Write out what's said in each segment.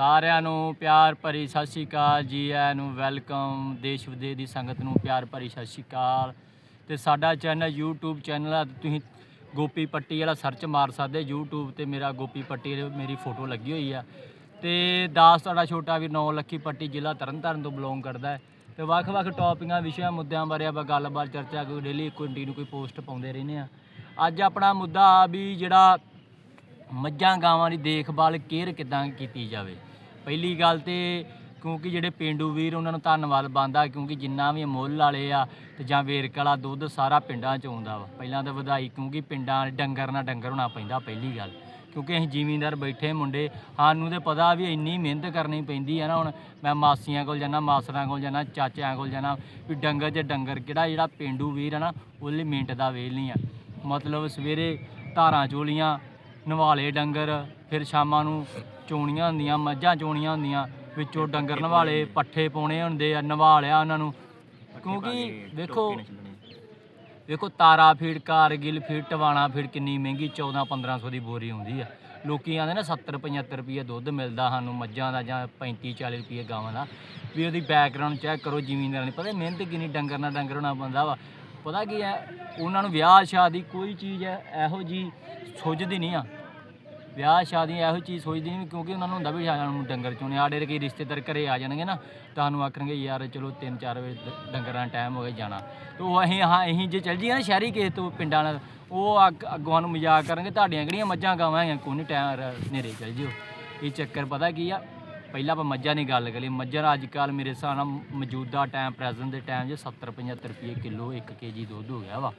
ਸਾਰਿਆਂ ਨੂੰ ਪਿਆਰ ਭਰੀ ਸਤਿ ਸ਼੍ਰੀ ਅਕਾਲ ਜੀ ਆਇਆਂ ਨੂੰ ਵੈਲਕਮ ਦੇਸ਼ ਵਿਦੇਸ਼ ਦੀ ਸੰਗਤ ਨੂੰ ਪਿਆਰ ਭਰੀ ਸਤਿ ਸ਼੍ਰੀ ਅਕਾਲ। ਤੇ ਸਾਡਾ ਚੈਨਲ YouTube ਚੈਨਲ ਆ ਤੁਸੀਂ ਗੋਪੀ ਪੱਟੀ ਵਾਲਾ ਸਰਚ ਮਾਰ ਸਕਦੇ YouTube ਤੇ ਮੇਰਾ ਗੋਪੀ ਪੱਟੀ ਮੇਰੀ ਫੋਟੋ ਲੱਗੀ ਹੋਈ ਆ। ਤੇ ਦਾਸ ਤੁਹਾਡਾ ਛੋਟਾ ਵੀ ਨੌ ਲੱਖੀ ਪੱਟੀ ਜ਼ਿਲ੍ਹਾ ਤਰਨਤਾਰਨ ਤੋਂ ਬਿਲੋਂਗ ਕਰਦਾ ਹੈ। ਤੇ ਵੱਖ-ਵੱਖ ਟੌਪਿਕਾਂ ਵਿਸ਼ਿਆਂ, ਮੁੱਦਿਆਂ ਬਾਰੇ ਆਪਾਂ ਗੱਲਬਾਤ, ਚਰਚਾ, ਕੋਈ ਡੇਲੀ ਕੰਟੀਨਿਊ ਕੋਈ ਪੋਸਟ ਪਾਉਂਦੇ ਰਹਿੰਦੇ ਆ। ਅੱਜ ਆਪਣਾ ਮੁੱਦਾ ਆ ਵੀ ਜਿਹੜਾ ਮੱਝਾਂ ਗਾਵਾਂ ਦੀ ਦੇਖਭਾਲ ਕੇਅਰ ਕਿਦਾਂ ਕੀਤੀ ਜਾਵੇ। ਪਹਿਲੀ ਗੱਲ ਤੇ ਕਿਉਂਕਿ ਜਿਹੜੇ ਪਿੰਡੂ ਵੀਰ ਉਹਨਾਂ ਨੂੰ ਧੰਨਵਾਦ ਬੰਦਾ ਕਿਉਂਕਿ ਜਿੰਨਾ ਵੀ ਮੁੱਲ ਵਾਲੇ ਆ ਤੇ ਜਾਂ ਵੇਰਕ ਵਾਲਾ ਦੁੱਧ ਸਾਰਾ ਪਿੰਡਾਂ 'ਚ ਆਉਂਦਾ ਵਾ। ਪਹਿਲਾਂ ਤਾਂ ਵਧਾਈ ਕਿਉਂਕਿ ਪਿੰਡਾਂ ਡੰਗਰ ਨਾਲ ਡੰਗਰ ਹੋਣਾ ਪੈਂਦਾ ਪਹਿਲੀ ਗੱਲ। ਕਿਉਂਕਿ ਅਸੀਂ ਜ਼ਿਮੀਂਦਾਰ ਬੈਠੇ ਮੁੰਡੇ, ਸਾਨੂੰ ਤੇ ਪਤਾ ਵੀ ਇੰਨੀ ਮਿਹਨਤ ਕਰਨੀ ਪੈਂਦੀ ਆ ਨਾ ਹੁਣ। ਮੈਂ ਮਾਸੀਆਂ ਕੋਲ ਜਾਣਾ ਮਾਸਰਾਂ ਕੋਲ ਜਾਣਾ ਚਾਚਿਆਂ ਕੋਲ ਜਾਣਾ ਵੀ ਡੰਗਰ ਤੇ ਡੰਗਰ ਕਿਹੜਾ ਜਿਹੜਾ ਪਿੰਡੂ ਵੀਰ ਆ ਨਾ ਉਹਦੇ ਲਈ ਮਿੰਟ ਦਾ ਵੇਲ ਨਹੀਂ ਆ। ਮਤਲਬ ਸਵੇਰੇ ਧਾਰਾਂ, ਚੋਲੀਆਂ ਨਵਾਲੇ ਡੰਗਰ, ਫਿਰ ਸ਼ਾਮਾਂ ਨੂੰ ਚੋਣੀਆਂ ਹੁੰਦੀਆਂ, ਮੱਝਾਂ ਚੋਣੀਆਂ ਹੁੰਦੀਆਂ, ਵਿੱਚੋਂ ਡੰਗਰ ਨਵਾਲੇ ਪੱਠੇ ਪਾਉਣੇ ਹੁੰਦੇ ਆ, ਨਵਾਲਿਆ ਉਹਨਾਂ ਨੂੰ। ਕਿਉਂਕਿ ਵੇਖੋ ਵੇਖੋ Tara feed, Kargil feed, Tiwana feed ਕਿੰਨੀ ਮਹਿੰਗੀ 14 1500 ਦੀ ਬੋਰੀ ਹੁੰਦੀ ਆ। ਲੋਕੀ ਆਂਦੇ ਨਾ 70 75 ਰੁਪਏ ਦੁੱਧ ਮਿਲਦਾ ਸਾਨੂੰ ਮੱਝਾਂ ਦਾ ਜਾਂ 35 40 ਰੁਪਏ ਗਾਵਾਂ ਦਾ। ਵੀ ਉਹਦੀ ਬੈਕਗ੍ਰਾਉਂਡ ਚੈੱਕ ਕਰੋ ਜ਼ਿਮੀਂਦਾਰ ਨੇ ਪਤਾ ਮਿਹਨਤ ਕਿੰਨੀ ਡੰਗਰ ਨਾਲ ਡੰਗਰ ਹੋਣਾ ਬੰਦਾ ਵਾ। ਪਤਾ ਕੀ ਹੈ ਉਹਨਾਂ ਨੂੰ ਵਿਆਹ ਸ਼ਾਦੀ ਕੋਈ ਚੀਜ਼ ਹੈ ਇਹੋ ਜੀ ਸੁੱਝਦੀ ਨਹੀਂ ਆ। ਵਿਆਹ ਸ਼ਾਦੀ ਇਹੋ ਚੀਜ਼ ਸੋਚਦੀ ਨਹੀਂ ਕਿਉਂਕਿ ਉਹਨਾਂ ਨੂੰ ਹੁੰਦਾ ਵੀ ਸਾਨੂੰ ਨੂੰ ਡੰਗਰ ਚੋਣੇ ਆੜੇ ਕਈ ਰਿਸ਼ਤੇਦਾਰ ਘਰੇ ਆ ਜਾਣਗੇ ਨਾ ਤੁਹਾਨੂੰ ਆਖਣਗੇ ਯਾਰ ਚਲੋ 3-4 ਵਜੇ ਡ- ਡੰਗਰਾਂ ਟਾਈਮ ਹੋ ਗਿਆ ਜਾਣਾ। ਤੇ ਉਹ ਅਸੀਂ, ਹਾਂ, ਅਸੀਂ ਜੇ ਚੱਲ ਜੀਏ ਨਾ ਸ਼ਹਿਰੀ ਕਿਸੇ ਤੋਂ ਪਿੰਡਾਂ ਨਾਲ, ਉਹ ਅੱਗ, ਅੱਗੋਂ ਨੂੰ ਮਜ਼ਾਕ ਕਰਨਗੇ, ਤੁਹਾਡੀਆਂ ਕਿਹੜੀਆਂ ਮੱਝਾਂ ਗਾਵਾਂ ਹੈਗੀਆਂ, ਕੋਈ ਟਾਈਮ ਹਨੇਰੇ ਚੱਲ ਜਿਓ। ਇਹ ਚੱਕਰ ਪਤਾ ਕੀ ਆ, ਪਹਿਲਾਂ ਆਪਾਂ ਮੱਝਾਂ ਦੀ ਗੱਲ ਕਰੀਏ, ਮੱਝਾਂ ਅੱਜ ਕੱਲ੍ਹ ਮੇਰੇ ਹਿਸਾਬ ਨਾਲ ਮੌਜੂਦਾ ਟਾਈਮ ਪ੍ਰੈਜ਼ੈਂਟ ਦੇ ਟਾਈਮ 'ਚ 70 75 ਰੁਪਏ ਕਿਲੋ 1 ਕੇਜੀ ਦੁੱਧ ਹੋ ਗਿਆ ਵਾ।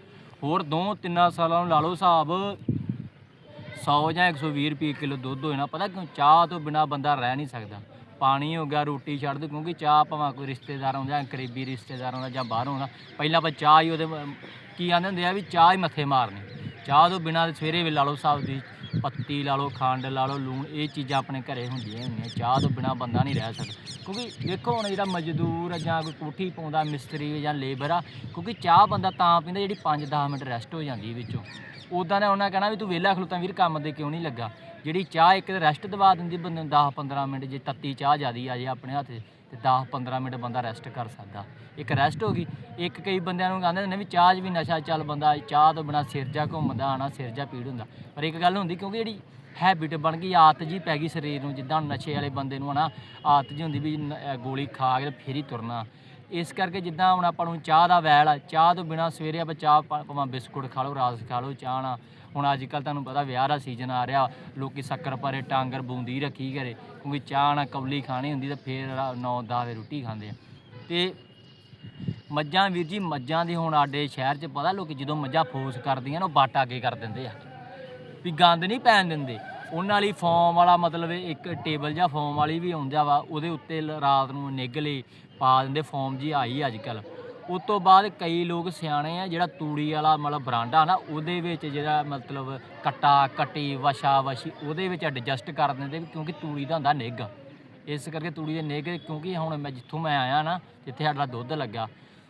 ਹੋਰ ਦੋ ਤਿੰਨਾਂ ਸਾਲਾਂ ਨੂੰ ਲਾ ਲਓ ਹਿਸਾਬ 100 ਜਾਂ 120 ਰੁਪਏ ਕਿਲੋ ਦੁੱਧ ਹੋਏ ਨਾ, ਪਤਾ ਕਿਉਂ ਚਾਹ ਤੋਂ ਬਿਨਾ ਬੰਦਾ ਰਹਿ ਨਹੀਂ ਸਕਦਾ। ਪਾਣੀ ਹੋ ਗਿਆ, ਰੋਟੀ ਛੱਡ ਦੋ, ਕਿਉਂਕਿ ਚਾਹ ਭਾਵੇਂ ਕੋਈ ਰਿਸ਼ਤੇਦਾਰ ਆਉਂਦਾ ਜਾਂ ਕਰੀਬੀ ਰਿਸ਼ਤੇਦਾਰ ਆਉਂਦਾ ਜਾਂ ਬਾਹਰੋਂ ਆਉਂਦਾ, ਪਹਿਲਾਂ ਆਪਾਂ ਚਾਹ ਹੀ ਉਹਦੇ ਕੀ ਆਂਦੇ ਹੁੰਦੇ ਆ ਵੀ ਚਾਹ ਹੀ ਮੱਥੇ ਮਾਰਨੀ। ਚਾਹ ਤੋਂ ਬਿਨਾ ਸਵੇਰੇ ਵੀ ਲਾ ਲਓ ਹਿਸਾਬ ਦੀ ਪੱਤੀ ਲਾ ਲਓ, ਖੰਡ ਲਾ ਲਓ, ਲੂਣ, ਇਹ ਚੀਜ਼ਾਂ ਆਪਣੇ ਘਰੇ ਹੁੰਦੀਆਂ ਹੁੰਦੀਆਂ, ਚਾਹ ਤੋਂ ਬਿਨਾ ਬੰਦਾ ਨਹੀਂ ਰਹਿ ਸਕਦਾ। ਕਿਉਂਕਿ ਦੇਖੋ ਹੁਣ ਜਿਹੜਾ ਮਜ਼ਦੂਰ ਆ ਜਾਂ ਕੋਈ ਕੋਠੀ ਪਾਉਂਦਾ, ਮਿਸਤਰੀ ਜਾਂ ਲੇਬਰ ਆ, ਕਿਉਂਕਿ ਚਾਹ ਬੰਦਾ ਤਾਂ ਪੀਂਦਾ ਜਿਹੜੀ 5-10 ਮਿੰਟ ਰੈਸਟ ਹੋ ਜਾਂਦੀ ਵਿੱਚੋਂ। ਉਦਾਂ ਦਾ ਉਹਨਾਂ ਕਹਿਣਾ ਵੀ ਤੂੰ ਵਿਹਲਾ ਖਲੋਤਾ ਵੀਰ, ਕੰਮ ਦੇ ਕਿਉਂ ਨਹੀਂ ਲੱਗਾ? ਜਿਹੜੀ ਚਾਹ ਇੱਕ ਰੈਸਟ ਦਵਾ ਦਿੰਦੀ ਬੰਦੇ ਨੂੰ 10-15 ਮਿੰਟ ਜੇ ਤੱਤੀ ਚਾਹ ਜਿਆਦੀ ਆ ਜੇ ਆਪਣੇ ਹੱਥ 'ਚ, ਤੇ 10-15 ਮਿੰਟ ਬੰਦਾ ਰੈਸਟ ਕਰ ਸਕਦਾ। ਇੱਕ ਰੈਸਟ ਹੋ ਗਈ, ਇੱਕ ਕਈ ਬੰਦਿਆਂ ਨੂੰ ਕਹਿੰਦੇ ਨੇ ਵੀ ਚਾਹ 'ਚ ਵੀ ਨਸ਼ਾ ਚੱਲ ਬੰਦਾ, ਚਾਹ ਤੋਂ ਬਿਨਾ ਸਿਰ ਜਾ ਘੁੰਮਦਾ, ਆਣਾ ਸਿਰ ਜਾ ਪੀੜ ਹੁੰਦਾ। ਪਰ ਇੱਕ ਗੱਲ ਹੁੰਦੀ ਕਿਉਂਕਿ ਜਿਹੜੀ ਹੈਬਿਟ ਬਣ ਗਈ, ਆਦਤ ਜੀ ਪੈ ਗਈ ਸਰੀਰ ਨੂੰ, ਜਿੱਦਾਂ ਨਸ਼ੇ ਵਾਲੇ ਬੰਦੇ ਨੂੰ ਹਨਾ, ਆਦਤ ਜੀ ਹੁੰਦੀ ਵੀ ਨ- ਅਹ ਗੋਲੀ ਖਾ ਕੇ ਤੇ ਫੇਰ ਹੀ ਤੁਰਨਾ। ਇਸ ਕਰਕੇ ਜਿੱਦਾਂ ਹੁਣ ਆਪਾਂ ਨੂੰ ਚਾਹ ਦਾ ਵੈਲ ਆ, ਚਾਹ ਤੋਂ ਬਿਨਾ ਸਵੇਰੇ ਆਪਾਂ ਚਾਹ ਪਾ- ਭਾਵੇਂ ਬਿਸਕੁਟ ਖਾ ਲਓ ਰਾਸ ਖਾ ਲਓ, ਚਾਹ ਨਾਲ। ਹੁਣ ਅੱਜ ਕੱਲ ਤੁਹਾਨੂੰ ਪਤਾ ਵਿਆਹ ਦਾ ਸੀਜ਼ਨ ਆ ਰਿਹਾ, ਲੋਕੀ ਸ਼ੱਕਰ ਪਾਰੇ ਟਾਂਗਰ ਬੂੰਦੀ ਰੱਖੀ ਘਰੇ, ਕਿਉਂਕਿ ਚਾਹ ਨਾਲ ਕਵਲੀ ਖਾਣੀ ਹੁੰਦੀ ਤਾਂ ਫੇਰ 9-10 ਵਜੇ ਰੋਟੀ ਖਾਂਦੇ ਆ। ਤੇ ਮੱਝਾਂ, ਵੀਰ ਜੀ, ਮੱਝਾਂ ਦੀ ਹੁਣ ਸਾਡੇ ਸ਼ਹਿਰ 'ਚ ਪਤਾ ਲੋਕੀ ਜਦੋਂ ਮੱਝਾਂ ਫੋਸ ਕਰਦੀਆਂ ਨਾ, ਉਹ ਬਾਟਾ ਅੱਗੇ ਕਰ ਦਿੰਦੇ ਆ। ਵੀ ਗੰਦ ਨਹੀਂ ਪੈਣ ਦਿੰਦੇ। ਉਹਨਾਂ ਲਈ ਫੋਮ ਵਾਲਾ ਮਤਲਬ ਇੱਕ ਟੇਬਲ ਜਾਂ ਫੋਮ ਵਾਲੀ ਵੀ ਆਉਂਦਾ ਵਾ, ਉਹਦੇ ਉੱਤੇ ਲ- ਰਾਤ ਨੂੰ ਨਿੱਘ ਨਿਗਲੇ ਪਾ ਦਿੰਦੇ ਫੋਮ ਜੀ ਆਈ ਅੱਜ ਕੱਲ ਉਸ ਤੋਂ ਬਾਅਦ ਕਈ ਲੋਕ ਸਿਆਣੇ ਆ, ਜਿਹੜਾ ਤੂੜੀ ਵਾਲਾ ਮਤਲਬ ਬਰਾਂਡਾ ਨਾ, ਉਹਦੇ ਵਿੱਚ ਜਿਹੜਾ ਮਤਲਬ ਕਟਾ, ਕਟੀ ਵਸ਼ਾ ਵਸ਼ੀ ਉਹਦੇ ਵਿੱਚ ਐਡਜਸਟ ਕਰ ਦਿੰਦੇ ਕਿਉਂਕਿ ਤੂੜੀ ਦਾ ਹੁੰਦਾ ਨਿੱਘ। ਇਸ ਕਰਕੇ ਤੂੜੀ ਦੇ ਨਿੱਘ, ਕਿਉਂਕਿ ਹੁਣ ਮੈਂ ਜਿੱਥੋਂ ਮੈਂ ਆਇਆ ਨਾ, ਜਿੱਥੇ ਸਾਡਾ ਦੁੱਧ ਲੱਗਾ,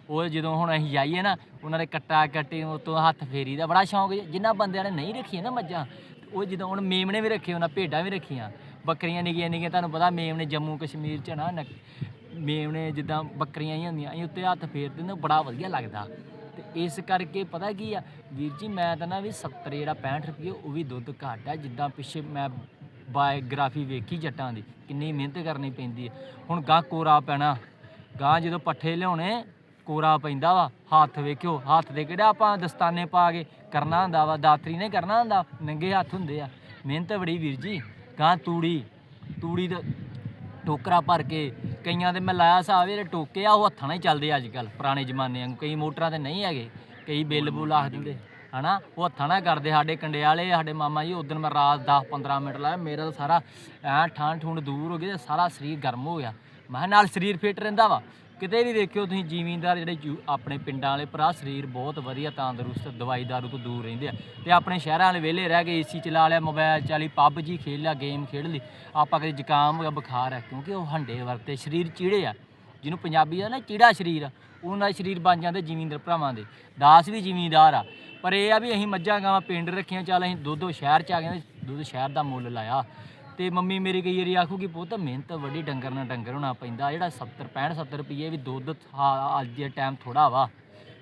ਉਹ ਜਦੋਂ ਹੁਣ ਅਸੀਂ ਜਾਈਏ ਨਾ, ਉਹਨਾਂ ਦੇ ਕੱਟਾ, ਕੱਟੀ ਉਤੋਂ ਹੱਥ ਫੇਰੀ ਦਾ ਬੜਾ ਸ਼ੌਂਕ ਜਿਨ੍ਹਾਂ ਬੰਦਿਆਂ ਨੇ ਨਹੀਂ ਰੱਖੀਆਂ ਨਾ ਮੱਝਾਂ, ਉਹ ਜਦੋਂ ਹੁਣ ਮੇਮਣੇ ਵੀ ਰੱਖੇ ਉਹਨਾਂ ਭੇਡਾਂ ਵੀ ਰੱਖੀਆਂ। ਬੱਕਰੀਆਂ ਨਿੱਕੀਆਂ ਨਿੱਕੀਆਂ ਤੁਹਾਨੂੰ ਪਤਾ ਮੇਮਣੇ ਜੰਮੂ ਕਸ਼ਮੀਰ ਚ ਨਾ ਮੇਮਣੇ ਜਿੱਦਾਂ ਬੱਕਰੀਆਂ ਹੀ ਹੁੰਦੀਆਂ, ਅਸੀਂ ਉੱਤੇ ਹੱਥ ਫੇਰ ਦਿੰਦੇ ਬੜਾ ਵਧੀਆ ਲੱਗਦਾ। ਤੇ ਇਸ ਕਰਕੇ ਪਤਾ ਕੀ ਆ, ਵੀਰ ਜੀ, ਮੈਂ ਤਾਂ ਨਾ ਵੀ 70 ਜਿਹੜਾ 65 ਰੁਪਏ ਉਹ ਵੀ ਦੁੱਧ ਘੱਟ ਆ, ਜਿੱਦਾਂ ਪਿੱਛੇ ਮੈਂ ਬਾਇਓਗ੍ਰਾਫੀ ਵੇਖੀ ਜੱਟਾਂ ਦੀ, ਕਿੰਨੀ ਮਿਹਨਤ ਕਰਨੀ ਪੈਂਦੀ ਹੈ ਹੁਣ ਗਾਂ ਕੋਰਾ ਪੈਣਾ ਗਾਂ ਜਦੋਂ ਪੱਠੇ ਲਿਆਉਣੇ, ਕੋਰਾ ਪੈਂਦਾ ਵਾ, ਹੱਥ ਵੇਖਿਓ, ਹੱਥ ਦੇ ਕਿਹੜਾ ਆਪਾਂ ਦਸਤਾਨੇ ਪਾ ਕੇ ਕਰਨਾ ਹੁੰਦਾ ਵਾ, ਦਾਤਰੀ ਨੇ ਕਰਨਾ ਹੁੰਦਾ, ਨੰਗੇ ਹੱਥ ਹੁੰਦੇ ਆ। ਮਿਹਨਤ ਬੜੀ ਵੀਰ ਜੀ ਗਾਂ ਤੂੜੀ ਤੂੜੀ ਦਾ ਟੋਕਰਾ ਭਰ ਕੇ ਕਈਆਂ ਦੇ ਮੈਂ ਲਾਇਆ ਹਿਸਾਬ ਜਿਹੜੇ ਟੋਕੇ ਆ, ਉਹ ਹੱਥਾਂ ਨਾਲ ਹੀ ਚੱਲਦੇ ਅੱਜ ਕੱਲ ਪੁਰਾਣੇ ਜ਼ਮਾਨੇ ਵਾਂਗੂ। ਕਈ ਮੋਟਰਾਂ ਤੇ ਨਹੀਂ ਹੈਗੇ, ਕਈ ਬਿੱਲ ਬੁੱਲ ਆਖ ਦਿੰਦੇ, ਹਨਾ? ਉਹ ਹੱਥਾਂ ਨਾਲ ਕਰਦੇ, ਸਾਡੇ ਕੰਡਿਆਲੇ ਸਾਡੇ ਮਾਮਾ ਜੀ, ਉਦੋਂ ਮੈਂ ਰਾਤ 10 15 ਮਿੰਟ ਲਾਇਆ, ਮੇਰਾ ਤਾਂ ਸਾਰਾ ਐ ਠੰਡ ਠੁੰਡ ਦੂਰ ਹੋ ਗਈ ਤੇ ਸਾਰਾ ਸਰੀਰ ਗਰਮ ਹੋ ਗਿਆ। ਮੈਂ ਕਿਹਾ, ਨਾਲ ਸਰੀਰ ਫਿੱਟ ਰਹਿੰਦਾ ਵਾ ਕਿਤੇ ਵੀ ਵੇਖਿਓ ਤੁਸੀਂ ਜ਼ਿਮੀਂਦਾਰ ਜਿਹੜੇ ਯੂ- ਆਪਣੇ ਪਿੰਡਾਂ ਵਾਲੇ ਭਰਾ, ਸਰੀਰ ਬਹੁਤ ਵਧੀਆ, ਤੰਦਰੁਸਤ, ਦਵਾਈ ਦਾਰੂ ਤੋਂ ਦੂਰ ਰਹਿੰਦੇ ਆ। ਤੇ ਆਪਣੇ ਸ਼ਹਿਰਾਂ ਵਾਲੇ ਵਿਹਲੇ ਰਹਿ ਕੇ ਏਸੀ ਚਲਾ ਲਿਆ ਮੋਬਾਈਲ ਚਾਲੀ ਪੱਬ ਜੀ ਖੇਡ ਲਿਆ ਗੇਮ ਖੇਡ ਲਈ। ਆਪਾਂ ਕਦੇ ਜ਼ੁਕਾਮ ਹੋ ਗਿਆ ਬੁਖਾਰ ਹੈ ਕਿਉਂਕਿ ਉਹ ਹੰਡੇ ਵਰਤੇ, ਸਰੀਰ ਚੀੜੇ ਆ। ਜਿਹਨੂੰ ਪੰਜਾਬੀ ਆ ਨਾ ਚੀੜਾ ਸਰੀਰ ਆ ਉਹਨਾਂ ਦੇ ਸਰੀਰ ਬਣ ਜਾਂਦੇ ਜ਼ਿਮੀਂਦਾਰ ਭਰਾਵਾਂ ਦੇ। ਦਾਸ ਵੀ ਜ਼ਿਮੀਂਦਾਰ ਆ। ਪਰ ਇਹ ਆ ਵੀ ਅਸੀਂ ਮੱਝਾਂ ਗਾਵਾਂ ਪਿੰਡ ਰੱਖੀਆਂ, ਚੱਲ ਅਸੀਂ ਦੁੱਧ ਉਹ ਸ਼ਹਿਰ ਚ ਆ ਗਏ ਤੇ ਦੁੱਧ ਸ਼ਹਿਰ ਦਾ ਮੁੱਲ ਲਾਇਆ। ਤੇ ਮੰਮੀ ਮੇਰੀ ਕਈ ਵਾਰੀ ਆਖੂਗੀ, ਪੁੱਤ ਮਿਹਨਤ ਵੱਡੀ, ਡੰਗਰ ਨਾਲ ਡੰਗਰ ਹੋਣਾ ਪੈਂਦਾ, ਜਿਹੜਾ 70 65 70 ਰੁਪਏ ਵੀ ਦੁੱਧ ਥਾ- ਅੱਜ ਦੇ ਟਾਈਮ ਥੋੜਾ ਵਾ,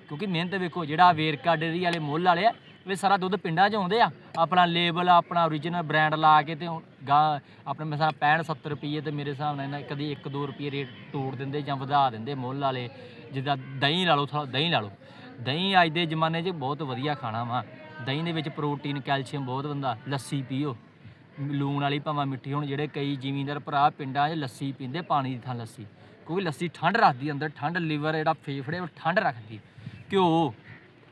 ਕਿਉਂਕਿ ਮਿਹਨਤ ਵੇਖੋ, ਜਿਹੜਾ ਵੇਰਕਾ ਡੇਰੀ ਵਾਲੇ ਮੁੱਲ ਵਾਲੇ ਆ ਵੀ ਸਾਰਾ ਦੁੱਧ ਪਿੰਡਾਂ 'ਚ ਆਉਂਦੇ ਆ, ਆਪਣਾ ਲੇਬਲ ਆਪਣਾ ਓਰੀਜਨਲ ਬ੍ਰਾਂਡ ਲਾ ਕੇ ਤੇ ਹੁਣ ਗਾਂ, ਆਪਣੇ ਮਿਸਾਲ 65 70 ਰੁਪਏ ਤੇ ਮੇਰੇ ਹਿਸਾਬ ਨਾਲ ਇਹਨਾਂ ਕਦੀ 1 2 ਰੁਪਏ ਰੇਟ ਤੋੜ ਦਿੰਦੇ ਜਾਂ ਵਧਾ ਦਿੰਦੇ ਮੁੱਲ ਵਾਲੇ, ਜਿੱਦਾਂ ਦਹੀਂ ਲਾ ਲਓ, ਥੋੜ੍ਹਾ ਦਹੀਂ ਲਾ ਲਓ। ਦਹੀਂ ਅੱਜ ਦੇ ਜ਼ਮਾਨੇ 'ਚ ਬਹੁਤ ਵਧੀਆ ਖਾਣਾ ਵਾ। ਦਹੀਂ ਦੇ ਵਿੱਚ ਪ੍ਰੋਟੀਨ ਕੈਲਸ਼ੀਅਮ ਬਹੁਤ ਹੁੰਦਾ ਲੱਸੀ ਪੀਓ। ਲੂਣ ਵਾਲੀ ਭਾਵੇਂ ਮਿੱਠੀ ਹੁਣ ਜਿਹੜੇ ਕਈ ਜ਼ਿਮੀਂਦਾਰ ਭਰਾ ਪਿੰਡਾਂ 'ਚ ਲੱਸੀ ਪੀਂਦੇ, ਪਾਣੀ ਦੀ ਥਾਂ ਲੱਸੀ। ਕਿਉਂਕਿ ਲੱਸੀ ਠੰਡ ਰੱਖਦੀ ਅੰਦਰ, ਠੰਡ ਲਿਵਰ ਜਿਹੜਾ ਫੇਫੜੇ ਉਹ ਠੰਡ ਰੱਖਦੀ ਘਿਓ,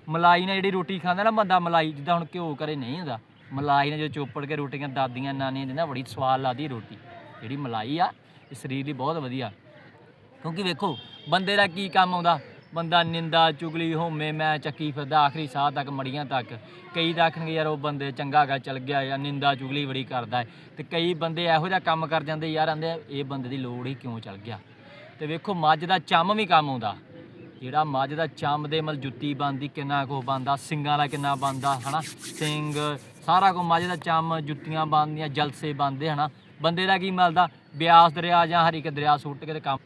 ਮਲਾਈ ਨਾਲ ਜਿਹੜੀ ਰੋਟੀ ਖਾਂਦਾ ਨਾ ਬੰਦਾ, ਮਲਾਈ ਜਿੱਦਾਂ ਹੁਣ ਘਿਓ ਕਰੇ ਨਹੀਂ ਹੁੰਦਾ। ਮਲਾਈ ਨਾਲ ਜਦੋਂ ਚੋਪੜ ਕੇ ਰੋਟੀਆਂ ਦਾਦੀਆਂ ਨਾਨੀਆਂ ਦਿੰਦਾ, ਬੜੀ ਸਵਾਦ ਲੱਗਦੀ ਰੋਟੀ। ਜਿਹੜੀ ਮਲਾਈ ਆ, ਇਹ ਸਰੀਰ ਲਈ ਬਹੁਤ ਵਧੀਆ। ਕਿਉਂਕਿ ਵੇਖੋ, ਬੰਦੇ ਦਾ ਕੀ ਕੰਮ ਆਉਂਦਾ? ਬੰਦਾ ਨਿੰਦਾ, ਚੁਗਲੀ ਹੋਮੇ ਮੈਂ ਚੱਕੀ ਫਿਰਦਾ, ਆਖਰੀ ਸਾਹ ਤੱਕ, ਮੜੀਆਂ ਤੱਕ। ਕਈ ਤਾਂ ਆਖਣਗੇ, ਯਾਰ ਉਹ ਬੰਦੇ ਚੰਗਾ ਗਾ, ਚਲ ਗਿਆ ਜਾਂ ਨਿੰਦਾ, ਚੁਗਲੀ ਬੜੀ ਕਰਦਾ ਹੈ। ਤੇ ਕਈ ਬੰਦੇ ਇਹੋ ਜਿਹਾ ਕੰਮ ਕਰ ਜਾਂਦੇ, ਯਾਰ ਆਂਦੇ, ਇਹ ਬੰਦੇ ਦੀ ਲੋੜ ਹੀ ਕਿਉਂ ਚਲ ਗਿਆ? ਤੇ ਵੇਖੋ, ਮੱਝ ਦਾ ਚੰਮ ਵੀ ਕੰਮ ਆਉਂਦਾ। ਜਿਹੜਾ ਮੱਝ ਦਾ ਚੰਮ ਦੇ ਮਲ ਜੁੱਤੀ ਬਣਦੀ ਕਿੰਨਾ ਕੁ ਬਣਦਾ ਸਿੰਗਾਂ ਦਾ ਕਿੰਨਾ ਬਣਦਾ ਹਨਾ? ਸਿੰਘ ਸਾਰਾ ਕੁ ਮੱਝ ਦਾ ਚੰਮ, ਜੁੱਤੀਆਂ ਬਣਦੀਆਂ ਜਲਸੇ ਬਣਦੇ ਹਨਾ? ਬੰਦੇ ਦਾ ਕੀ ਮਿਲਦਾ? ਬਿਆਸ ਦਰਿਆ ਜਾਂ ਹਰੀਕੇ ਦਰਿਆ ਸੁੱਟ ਕੇ ਤੇ ਕੰਮ